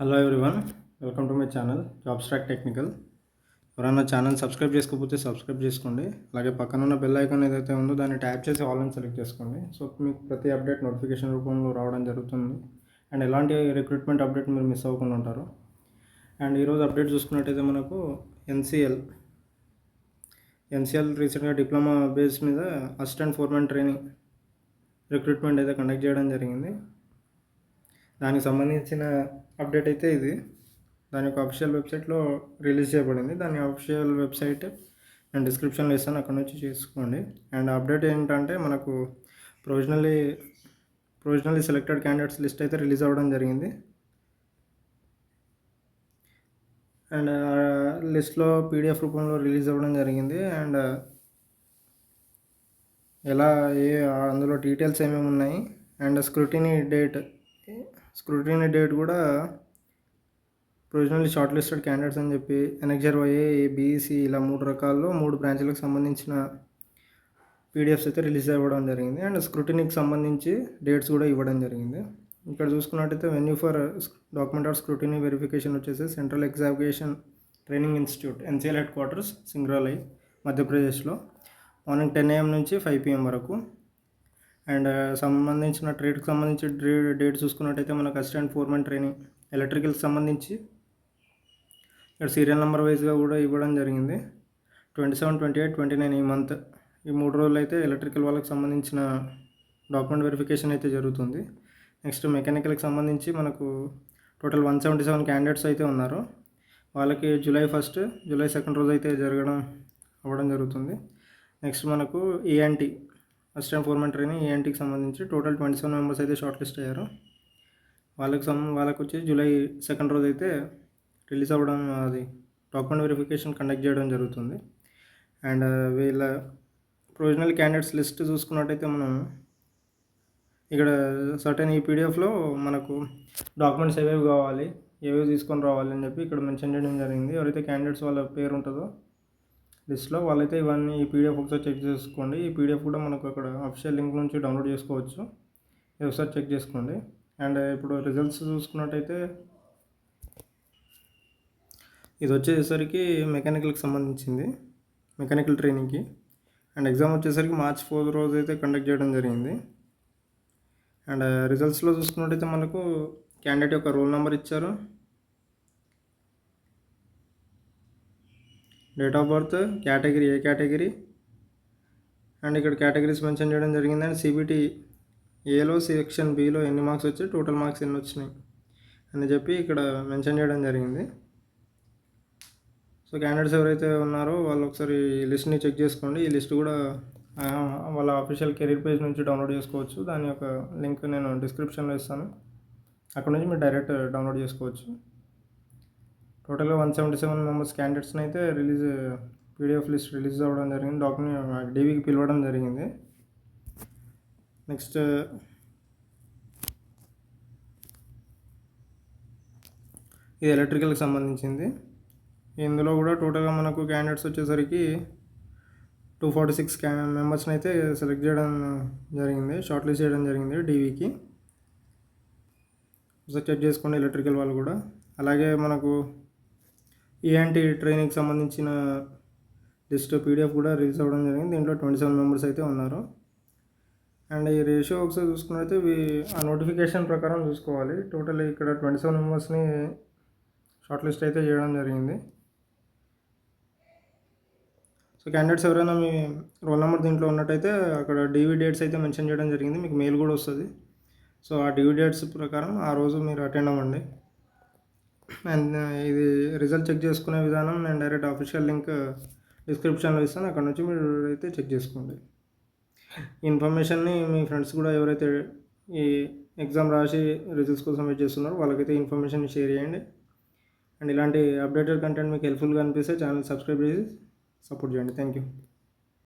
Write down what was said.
Hello everyone welcome to my channel job track technical ఎవరైనా channel subscribe చేసుకోకపోతే subscribe చేసుకోండి. అలాగే పక్కన ఉన్న బెల్ ఐకాన్ ఏదైతే ఉందో దాన్ని ట్యాప్ చేసి ఆల్ అని సెలెక్ట్ చేసుకోండి. సో మీకు ప్రతి అప్డేట్ నోటిఫికేషన్ రూపంలో రావడం జరుగుతుంది. అండ్ ఎలాంటి రిక్రూట్మెంట్ అప్డేట్ మీరు మిస్ అవ్వకుండా ఉంటారు. అండ్ ఈరోజు అప్డేట్ చూసుకున్నట్టయితే మనకు ఎన్సిఎల్ ఎన్సిఎల్ రీసెంట్గా డిప్లొమా బేస్ మీద అసిస్టెంట్ ఫోర్మెన్ ట్రైనింగ్ రిక్రూట్మెంట్ అయితే కండక్ట్ చేయడం జరిగింది. దానికి సంబంధించిన అప్డేట్ అయితే ఇది. దాని యొక్క అఫిషియల్ వెబ్సైట్లో రిలీజ్ చేయబడింది. దాని అఫిషియల్ వెబ్సైట్ నేను డిస్క్రిప్షన్లో ఇస్తాను. అక్కడ నుంచి చేసుకోండి. అండ్ అప్డేట్ ఏంటంటే మనకు provisionally provisionally selected candidates list అయితే రిలీజ్ అవ్వడం జరిగింది. అండ్ లిస్ట్లో పీడిఎఫ్ రూపంలో రిలీజ్ అవ్వడం జరిగింది. అండ్ ఎలా ఏ అందులో డీటెయిల్స్ ఏమేమి ఉన్నాయి? And scrutiny date scrutiny date కూడా ప్రొవిజనల్లీ షార్ట్ లిస్టెడ్ క్యాండిడేట్స్ అని చెప్పి ఎన్ఎక్జర్ వైఏ బీఈసీ ఇలా మూడు రకాల్లో మూడు బ్రాంచ్లకు సంబంధించిన పీడిఎఫ్స్ అయితే రిలీజ్ అవ్వడం జరిగింది. అండ్ స్క్రూటినీకి సంబంధించి డేట్స్ కూడా ఇవ్వడం జరిగింది. ఇక్కడ చూసుకున్నట్టయితే venue for document of scrutiny verification వచ్చేసి central examination training institute NCL headquarters Singrauli మధ్యప్రదేశ్లో మార్నింగ్ టెన్ ఏఎం నుంచి ఫైవ్ పిఎం వరకు. అండ్ సంబంధించిన ట్రేడ్కి సంబంధించి డేట్ చూసుకున్నట్టయితే మనకు అసిస్టెంట్ ఫోర్మెన్ ట్రైనింగ్ ఎలక్ట్రికల్కి సంబంధించి ఇక్కడ సీరియల్ నెంబర్ వైజ్గా కూడా ఇవ్వడం జరిగింది. Twenty seven twenty eight twenty nine ఈ మంత్. ఈ మూడు రోజులు అయితే ఎలక్ట్రికల్ వాళ్ళకి సంబంధించిన డాక్యుమెంట్ వెరిఫికేషన్ అయితే జరుగుతుంది. నెక్స్ట్ మెకానికల్కి సంబంధించి మనకు total one seventy seven candidates అయితే ఉన్నారు. వాళ్ళకి జూలై ఫస్ట్ జూలై సెకండ్ రోజు అయితే జరగడం అవ్వడం జరుగుతుంది. నెక్స్ట్ మనకు ANT first time foreman training ఏఎన్టీకి సంబంధించి టోటల్ ట్వంటీ సెవెన్ మెంబర్స్ అయితే షార్ట్ లిస్ట్ అయ్యారు. వాళ్ళకి సం వాళ్ళకి వచ్చి జూలై సెకండ్ రోజు అయితే రిలీజ్ అవ్వడం అది డాక్యుమెంట్ వెరిఫికేషన్ కండక్ట్ చేయడం జరుగుతుంది. అండ్ వీళ్ళ ప్రొవిజనల్ క్యాండిడేట్స్ లిస్ట్ చూసుకున్నట్టయితే మనం ఇక్కడ సర్టెన్ ఈ పీడిఎఫ్లో మనకు డాక్యుమెంట్స్ ఏవేవి కావాలి ఏవేవి తీసుకొని రావాలి అని చెప్పి ఇక్కడ మెన్షన్ చేయడం జరిగింది. ఎవరైతే క్యాండిడేట్స్ వాళ్ళ పేరు ఉంటుందో లిస్ట్లో వాళ్ళైతే ఇవన్నీ ఈ పీడిఎఫ్ ఒకసారి చెక్ చేసుకోండి. ఈ పీడిఎఫ్ కూడా మనకు అక్కడ అఫీషియల్ లింక్ నుంచి డౌన్లోడ్ చేసుకోవచ్చు. ఒకసారి చెక్ చేసుకోండి. అండ్ ఇప్పుడు రిజల్ట్స్ చూసుకున్నట్టయితే ఇది వచ్చేసరికి మెకానికల్కి సంబంధించింది. మెకానికల్ ట్రైనింగ్కి అండ్ ఎగ్జామ్ వచ్చేసరికి మార్చ్ ఫోర్ రోజు అయితే కండక్ట్ చేయడం జరిగింది. అండ్ రిజల్ట్స్లో చూసుకున్నట్టయితే మనకు క్యాండిడేట్ యొక్క రోల్ నెంబర్ ఇచ్చారు. Date of birth category A category and ఇక్కడ కేటగిరీస్ మెన్షన్ చేయడం జరిగింది. అండ్ సిబిటి ఏలో సెక్షన్ బిలో ఎన్ని మార్క్స్ వచ్చాయి? టోటల్ మార్క్స్ ఎన్ని వచ్చినాయి? అని చెప్పి ఇక్కడ మెన్షన్ చేయడం జరిగింది. సో క్యాండిడేట్స్ ఎవరైతే ఉన్నారో వాళ్ళు ఒకసారి ఈ లిస్ట్ని చెక్ చేసుకోండి. ఈ లిస్ట్ కూడా వాళ్ళ అఫీషియల్ కెరీర్ పేజ్ నుంచి డౌన్లోడ్ చేసుకోవచ్చు. దాని యొక్క లింక్ నేను డిస్క్రిప్షన్లో ఇస్తాను. అక్కడ నుంచి మీరు డైరెక్ట్ డౌన్లోడ్ చేసుకోవచ్చు. టోటల్గా వన్ సెవెంటీ సెవెన్ మెంబర్స్ క్యాండిడేట్స్ని అయితే రిలీజ్ పీడిఎఫ్ లిస్ట్ రిలీజ్ అవ్వడం జరిగింది డాక్యుమెంట్ డీవీకి పిలవడం జరిగింది. నెక్స్ట్ ఇది ఎలక్ట్రికల్కి సంబంధించింది. ఇందులో కూడా టోటల్గా మనకు క్యాండిడేట్స్ వచ్చేసరికి టూ ఫార్టీ సిక్స్ క్యా మెంబర్స్ని అయితే సెలెక్ట్ చేయడం జరిగింది షార్ట్ లిస్ట్ చేయడం జరిగింది డీవీకి. ఒకసారి చెక్ చేసుకోండి ఎలక్ట్రికల్ వాళ్ళు కూడా. అలాగే మనకు ఈఎన్టీ ట్రైనింగ్కి సంబంధించిన లిస్ట్ పీడిఎఫ్ కూడా రిలీజ్ అవ్వడం జరిగింది. దీంట్లో ట్వంటీ సెవెన్ మెంబర్స్ అయితే ఉన్నారు. అండ్ ఈ రేషియో ఒకసారి చూసుకున్నైతే ఆ నోటిఫికేషన్ ప్రకారం చూసుకోవాలి. టోటల్ ఇక్కడ ట్వంటీ సెవెన్ మెంబర్స్ని షార్ట్ లిస్ట్ అయితే చేయడం జరిగింది. సో క్యాండిడేట్స్ ఎవరైనా మీ రోల్ నెంబర్ దీంట్లో ఉన్నట్టయితే అక్కడ డీవీ డేట్స్ అయితే మెన్షన్ చేయడం జరిగింది. మీకు మెయిల్ కూడా వస్తుంది. సో ఆ డీవీ డేట్స్ ప్రకారం ఆ రోజు మీరు అటెండ్ అవ్వండి. అండ్ ఇది రిజల్ట్ చెక్ చేసుకునే విధానం నేను డైరెక్ట్ అఫీషియల్ లింక్ డిస్క్రిప్షన్లో ఇస్తాను. అక్కడ నుంచి మీరు అయితే చెక్ చేసుకోండి. ఇన్ఫర్మేషన్ని మీ ఫ్రెండ్స్ కూడా ఎవరైతే ఈ ఎగ్జామ్ రాసి రిజల్ట్స్ కోసం వెయిట్ చేస్తున్నారో వాళ్ళకైతే ఇన్ఫర్మేషన్ షేర్ చేయండి. అండ్ ఇలాంటి అప్డేటెడ్ కంటెంట్ మీకు హెల్ప్ఫుల్గా అనిపిస్తే ఛానల్ సబ్స్క్రైబ్ చేసి సపోర్ట్ చేయండి. Thank you